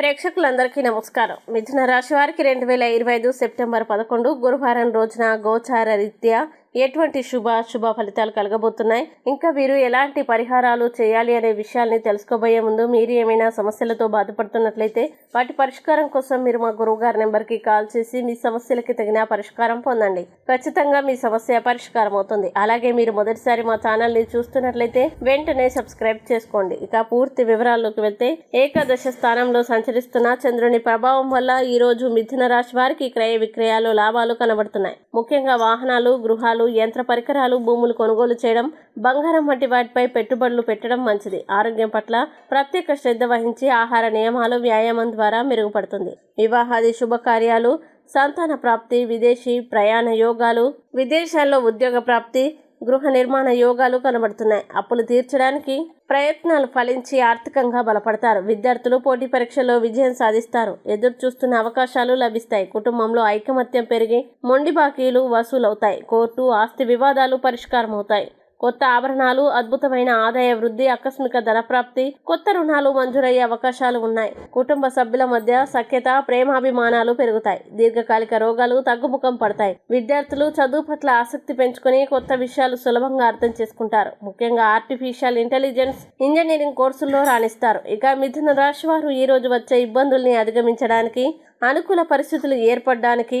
ప్రేక్షకులందరికీ నమస్కారం. మిథున రాశి వారికి రెండు వేల ఇరవై ఐదు సెప్టెంబర్ పదకొండు గురువారం రోజున గోచార రీత్యా ఎటువంటి శుభ శుభ ఫలితాలు కలగబోతున్నాయి? ఇంకా వీరు ఎలాంటి పరిహారాలు చేయాలి అనే విషయాల్ని తెలుసుకోబోయే ముందు మీరు ఏమైనా సమస్యలతో బాధపడుతున్నట్లయితే వాటి పరిష్కారం కోసం మీరు మా గురువు గారి నెంబర్కి కాల్ చేసి మీ సమస్యలకి తగిన పరిష్కారం పొందండి. ఖచ్చితంగా మీ సమస్య పరిష్కారం అవుతుంది. అలాగే మీరు మొదటిసారి మా ఛానల్ని చూస్తున్నట్లయితే వెంటనే సబ్స్క్రైబ్ చేసుకోండి. ఇక పూర్తి వివరాల్లోకి వెళ్తే ఏకాదశ స్థానంలో సంచరిస్తున్న చంద్రుని ప్రభావం వల్ల ఈ రోజు మిథున రాశి వారికి క్రయ విక్రయాలు లాభాలు కనబడుతున్నాయి. ముఖ్యంగా వాహనాలు గృహాలు యంత్ర పరికరాలు భూములు కొనుగోలు చేయడం బంగారం వంటి వాటిపై పెట్టుబడులు పెట్టడం మంచిది. ఆరోగ్యం పట్ల ప్రత్యేక శ్రద్ధ వహించి ఆహార నియమాలు వ్యాయామం ద్వారా మెరుగుపడుతుంది. వివాహాది శుభకార్యాలు సంతాన ప్రాప్తి విదేశీ ప్రయాణ యోగాలు విదేశాల్లో ఉద్యోగ ప్రాప్తి గృహ నిర్మాణ యోగాలు కనబడుతున్నాయి. అప్పులు తీర్చడానికి ప్రయత్నాలు ఫలించి ఆర్థికంగా బలపడతారు. విద్యార్థులు పోటీ పరీక్షల్లో విజయం సాధిస్తారు. ఎదురు చూస్తున్న అవకాశాలు లభిస్తాయి. కుటుంబంలో ఐకమత్యం పెరిగి మొండి బాకీలు వసూలవుతాయి. కోర్టు ఆస్తి వివాదాలు పరిష్కారం అవుతాయి కొత్త ఆభరణాలు అద్భుతమైన ఆదాయ వృద్ధి ఆకస్మిక ధనప్రాప్తి కొత్త రుణాలు మంజూరయ్యే అవకాశాలు ఉన్నాయి. కుటుంబ సభ్యుల మధ్య సఖ్యత ప్రేమాభిమానాలు పెరుగుతాయి. దీర్ఘకాలిక రోగాలు తగ్గుముఖం పడతాయి. విద్యార్థులు చదువు పట్ల ఆసక్తి పెంచుకొని కొత్త విషయాలు సులభంగా అర్థం చేసుకుంటారు. ముఖ్యంగా ఆర్టిఫిషియల్ ఇంటెలిజెన్స్ ఇంజనీరింగ్ కోర్సుల్లో రాణిస్తారు. ఇక మిథున రాశి వారు ఈ రోజు వచ్చే ఇబ్బందుల్ని అధిగమించడానికి అనుకూల పరిస్థితులు ఏర్పడడానికి